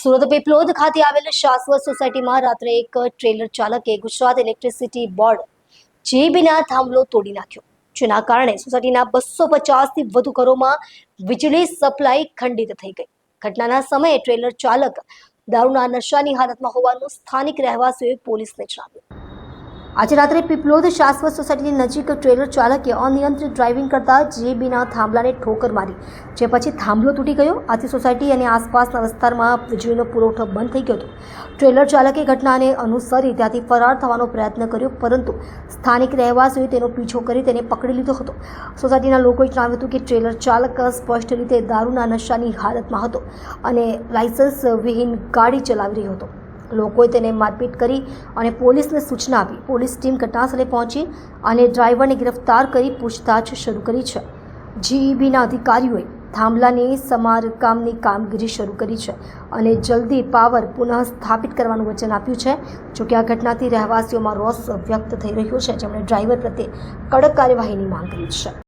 સુરત પીપલોદ ખાતે આવેલ શાશ્વત સોસાયટીમાં રાત્રે એક ટ્રેલર ચાલકે ગુજરાત ઇલેક્ટ્રિસિટી બોર્ડ જેબીના થાંભલો તોડી નાખ્યો. જેના કારણે સોસાયટીના બસો પચાસથી વધુ ઘરોમાં વીજળી સપ્લાય ખંડિત થઈ ગઈ. ઘટનાના સમયે ટ્રેલર ચાલક દારૂના નશાની હાલતમાં હોવાનું સ્થાનિક રહેવાસીઓએ પોલીસને જણાવ્યું. આજે રાત્રે પીપલોદ શાશ્વત સોસાયટીની નજીક ટ્રેલર ચાલકે અનિયંત્રિત ડ્રાઇવિંગ કરતા જેબીના થાંભલાને ઠોકર મારી. જે પછી થાંભલો તૂટી ગયો. આથી સોસાયટી અને આસપાસના વિસ્તારમાં વીજળીનો પુરવઠો બંધ થઈ ગયો હતો. ટ્રેલર ચાલકે ઘટનાને અનુસરી ત્યાંથી ફરાર થવાનો પ્રયત્ન કર્યો, પરંતુ સ્થાનિક રહેવાસીઓએ તેનો પીછો કરી તેને પકડી લીધો હતો. સોસાયટીના લોકોએ જણાવ્યું હતું કે ટ્રેલર ચાલક સ્પષ્ટ રીતે દારૂના નશાની હાલતમાં હતો અને લાયસન્સ વિહીન ગાડી ચલાવી રહ્યો હતો. લોકોએ તેને મારપીટ કરી અને પોલીસને સૂચના આપી. પોલીસ ટીમ ઘટનાસ્થળે પહોંચી અને ડ્રાઈવરને ગિરફ્તાર કરી પૂછતાછ શરૂ કરી છે. જીઈબીના અધિકારીઓએ થાંભલાની સમારકામની કામગીરી શરૂ કરી છે અને જલ્દી પાવર પુનઃ સ્થાપિત કરવાનું વચન આપ્યું છે. જોકે આ ઘટનાથી રહેવાસીઓમાં રોષ વ્યક્ત થઈ રહ્યો છે. જેમણે ડ્રાઈવર પ્રત્યે કડક કાર્યવાહીની માંગ કરી છે.